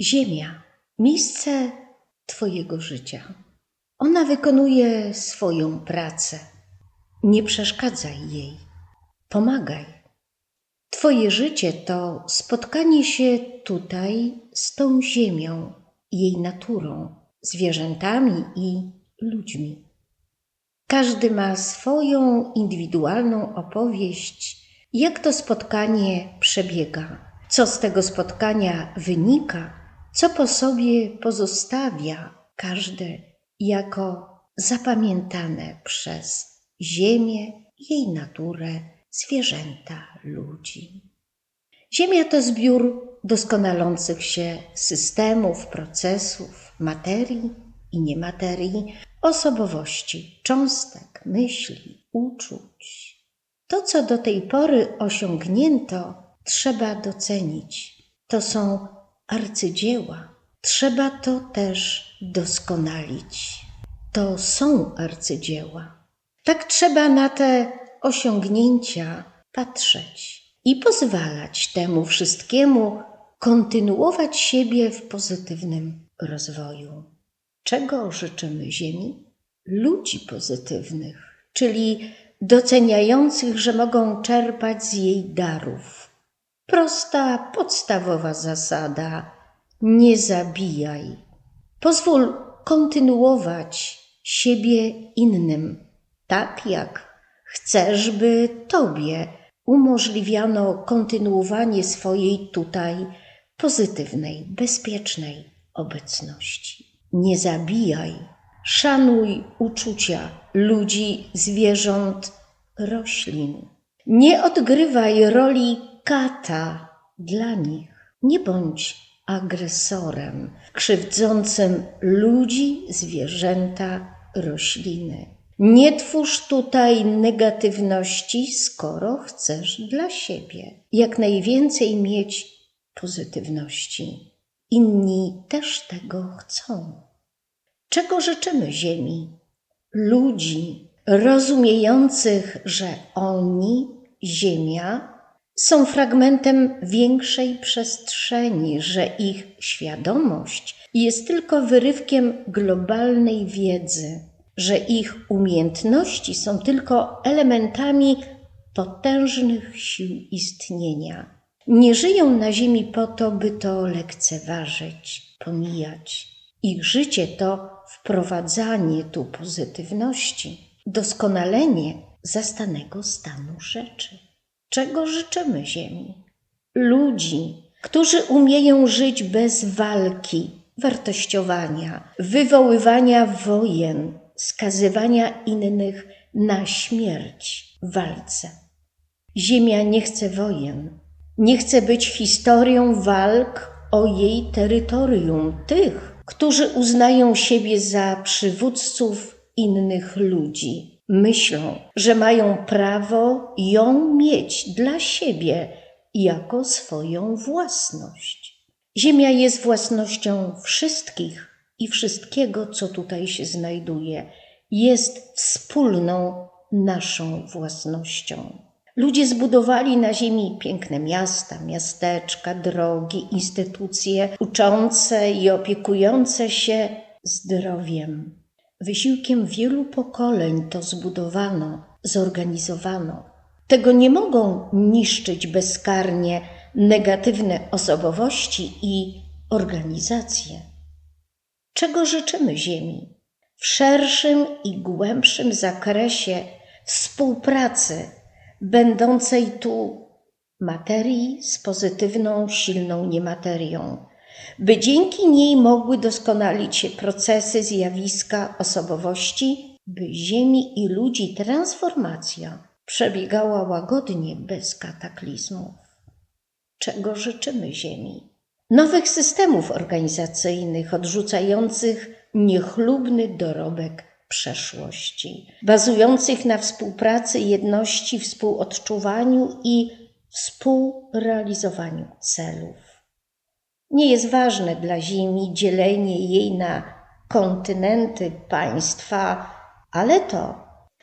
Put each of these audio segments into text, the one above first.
Ziemia, miejsce Twojego życia. Ona wykonuje swoją pracę. Nie przeszkadzaj jej, pomagaj. Twoje życie to spotkanie się tutaj z tą ziemią, jej naturą, zwierzętami i ludźmi. Każdy ma swoją indywidualną opowieść, jak to spotkanie przebiega, co z tego spotkania wynika, co po sobie pozostawia każde jako zapamiętane przez Ziemię, jej naturę, zwierzęta, ludzi. Ziemia to zbiór doskonalących się systemów, procesów, materii i niematerii, osobowości, cząstek, myśli, uczuć. To, co do tej pory osiągnięto, trzeba docenić. To są arcydzieła. Trzeba to też doskonalić. To są arcydzieła. Tak trzeba na te osiągnięcia patrzeć i pozwalać temu wszystkiemu kontynuować siebie w pozytywnym rozwoju. Czego życzymy Ziemi? Ludzi pozytywnych, czyli doceniających, że mogą czerpać z jej darów. Prosta, podstawowa zasada: nie zabijaj. Pozwól kontynuować siebie innym, tak jak chcesz, by Tobie umożliwiano kontynuowanie swojej tutaj pozytywnej, bezpiecznej obecności. Nie zabijaj, szanuj uczucia ludzi, zwierząt, roślin. Nie odgrywaj roli kata dla nich. Nie bądź agresorem krzywdzącym ludzi, zwierzęta, rośliny. Nie twórz tutaj negatywności, skoro chcesz dla siebie jak najwięcej mieć pozytywności. Inni też tego chcą. Czego życzymy Ziemi? Ludzi rozumiejących, że oni, Ziemia, są fragmentem większej przestrzeni, że ich świadomość jest tylko wyrywkiem globalnej wiedzy, że ich umiejętności są tylko elementami potężnych sił istnienia. Nie żyją na Ziemi po to, by to lekceważyć, pomijać. Ich życie to wprowadzanie tu pozytywności, doskonalenie zastanego stanu rzeczy. Czego życzymy Ziemi? Ludzi, którzy umieją żyć bez walki, wartościowania, wywoływania wojen, skazywania innych na śmierć w walce. Ziemia nie chce wojen, nie chce być historią walk o jej terytorium, tych, którzy uznają siebie za przywódców innych ludzi myślą, że mają prawo ją mieć dla siebie jako swoją własność. Ziemia jest własnością wszystkich i wszystkiego, co tutaj się znajduje. Jest wspólną naszą własnością. Ludzie zbudowali na Ziemi piękne miasta, miasteczka, drogi, instytucje uczące i opiekujące się zdrowiem, Wysiłkiem wielu pokoleń to zbudowano, zorganizowano. Tego nie mogą niszczyć bezkarnie negatywne osobowości i organizacje. Czego życzymy Ziemi? W szerszym i głębszym zakresie współpracy, będącej tu materii z pozytywną, silną niematerią by dzięki niej mogły doskonalić się procesy, zjawiska, osobowości, by Ziemi i ludzi transformacja przebiegała łagodnie, bez kataklizmów. Czego życzymy Ziemi? Nowych systemów organizacyjnych odrzucających niechlubny dorobek przeszłości, bazujących na współpracy, jedności, współodczuwaniu i współrealizowaniu celów. Nie jest ważne dla Ziemi dzielenie jej na kontynenty, państwa, ale to,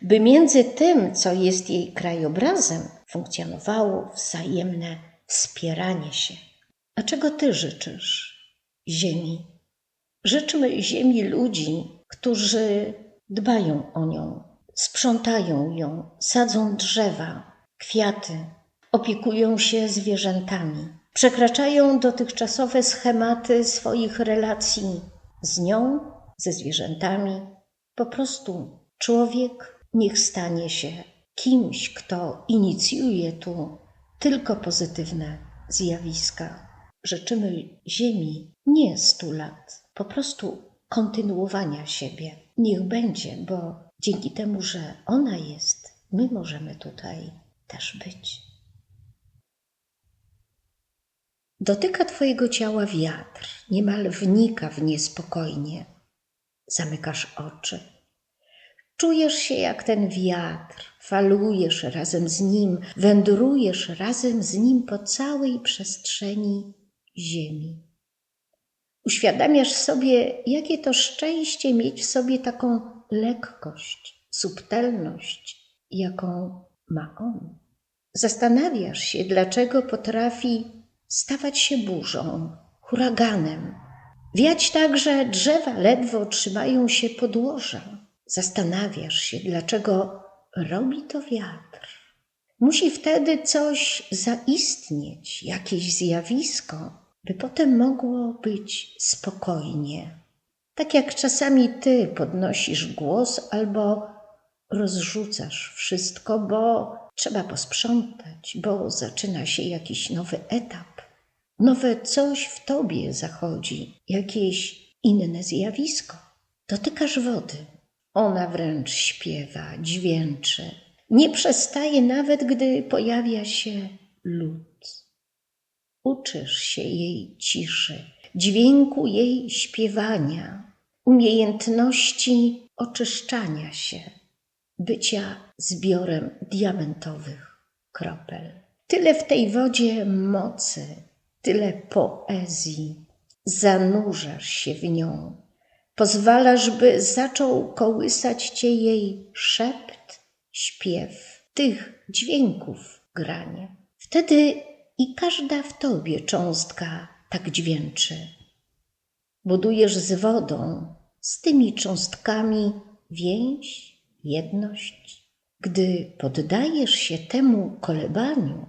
by między tym, co jest jej krajobrazem, funkcjonowało wzajemne wspieranie się. A czego ty życzysz? ziemi. Życzmy ziemi ludzi, którzy dbają o nią, sprzątają ją, sadzą drzewa, kwiaty, opiekują się zwierzętami, przekraczają dotychczasowe schematy swoich relacji z nią, ze zwierzętami. Po prostu człowiek niech stanie się kimś, kto inicjuje tu tylko pozytywne zjawiska. Życzymy Ziemi nie stu lat, po prostu kontynuowania siebie. Niech będzie, bo dzięki temu, że ona jest, my możemy tutaj też być. Dotyka Twojego ciała wiatr, niemal wnika w nie spokojnie. Zamykasz oczy. Czujesz się jak ten wiatr, falujesz razem z nim, wędrujesz razem z nim po całej przestrzeni Ziemi. Uświadamiasz sobie, jakie to szczęście mieć w sobie taką lekkość, subtelność, jaką ma On. Zastanawiasz się, dlaczego potrafi stawać się burzą, huraganem, wiać tak, że drzewa ledwo trzymają się podłoża. Zastanawiasz się, dlaczego robi to wiatr. Musi wtedy coś zaistnieć, jakieś zjawisko, by potem mogło być spokojnie. Tak jak czasami ty podnosisz głos albo rozrzucasz wszystko, bo trzeba posprzątać, bo zaczyna się jakiś nowy etap. Nowe coś w tobie zachodzi, jakieś inne zjawisko. Dotykasz wody. Ona wręcz śpiewa, dźwięczy. Nie przestaje nawet, gdy pojawia się lód. Uczysz się jej ciszy, dźwięku jej śpiewania, umiejętności oczyszczania się, bycia zbiorem diamentowych kropel. Tyle w tej wodzie mocy, tyle poezji. Zanurzasz się w nią, pozwalasz, by zaczął kołysać cię jej szept, śpiew, tych dźwięków granie. Wtedy i każda w tobie cząstka tak dźwięczy. Budujesz z wodą, z tymi cząstkami więź, jedność. Gdy poddajesz się temu kolebaniu,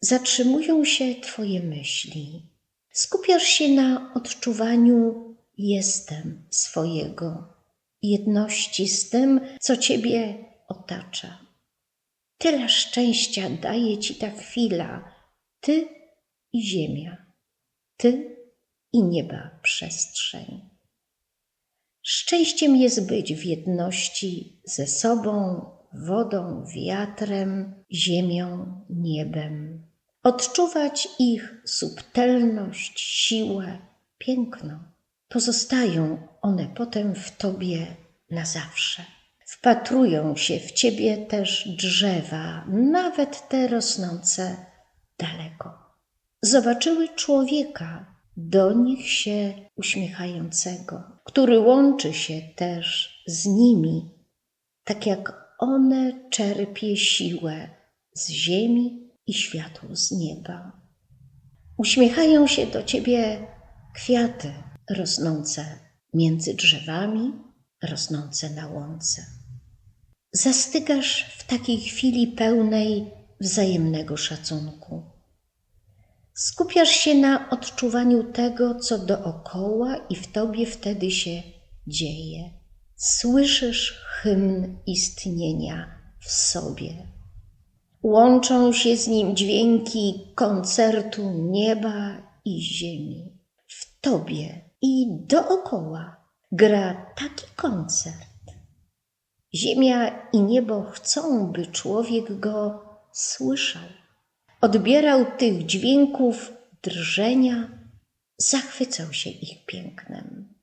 zatrzymują się Twoje myśli. Skupiasz się na odczuwaniu jestem swojego, jedności z tym, co Ciebie otacza. Tyle szczęścia daje Ci ta chwila, Ty i ziemia, Ty i nieba przestrzeń. Szczęściem jest być w jedności ze sobą, wodą, wiatrem, ziemią, niebem. Odczuwać ich subtelność, siłę, piękno. Pozostają one potem w tobie na zawsze. Wpatrują się w ciebie też drzewa, nawet te rosnące daleko. Zobaczyły człowieka, do nich się uśmiechającego, który łączy się też z nimi, tak jak one czerpie siłę z ziemi i światło z nieba. Uśmiechają się do ciebie kwiaty rosnące między drzewami, rosnące na łące. Zastygasz w takiej chwili pełnej wzajemnego szacunku. Skupiasz się na odczuwaniu tego, co dookoła i w tobie wtedy się dzieje. Słyszysz hymn istnienia w sobie. Łączą się z nim dźwięki koncertu nieba i ziemi. W tobie i dookoła gra taki koncert. Ziemia i niebo chcą, by człowiek go słyszał odbierał tych dźwięków drżenia, zachwycał się ich pięknem.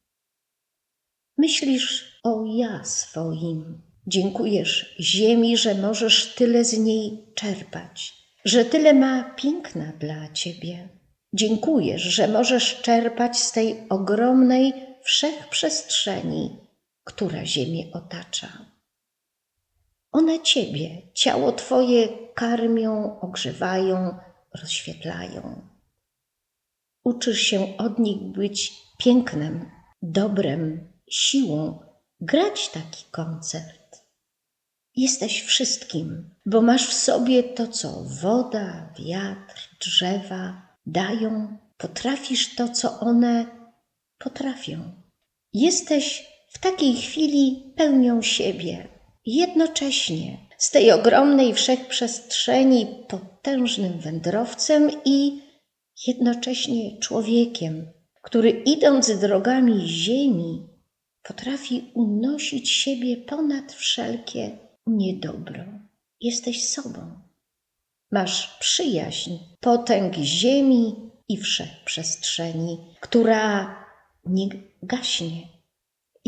Myślisz o ja swoim, dziękujesz ziemi, że możesz tyle z niej czerpać, że tyle ma piękna dla ciebie. Dziękujesz, że możesz czerpać z tej ogromnej wszechprzestrzeni, która ziemię otacza. One ciebie, ciało twoje karmią, ogrzewają, rozświetlają. Uczysz się od nich być pięknem, dobrem, siłą, grać taki koncert. Jesteś wszystkim, bo masz w sobie to, co woda, wiatr, drzewa dają. Potrafisz to, co one potrafią. Jesteś w takiej chwili pełnią siebie, jednocześnie z tej ogromnej wszechprzestrzeni potężnym wędrowcem i jednocześnie człowiekiem, który idąc drogami ziemi, potrafi unosić siebie ponad wszelkie niedobro. Jesteś sobą. Masz przyjaźń, potęg ziemi i wszechprzestrzeni, która nie gaśnie.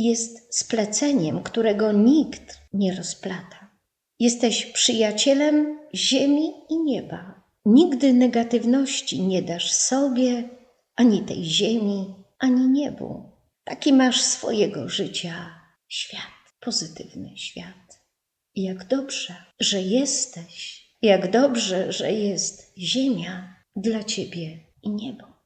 Jest spleceniem, którego nikt nie rozplata. Jesteś przyjacielem ziemi i nieba. Nigdy negatywności nie dasz sobie, ani tej ziemi, ani niebu. Taki masz swojego życia świat, pozytywny świat. I jak dobrze, że jesteś, jak dobrze, że jest ziemia dla ciebie i niebo.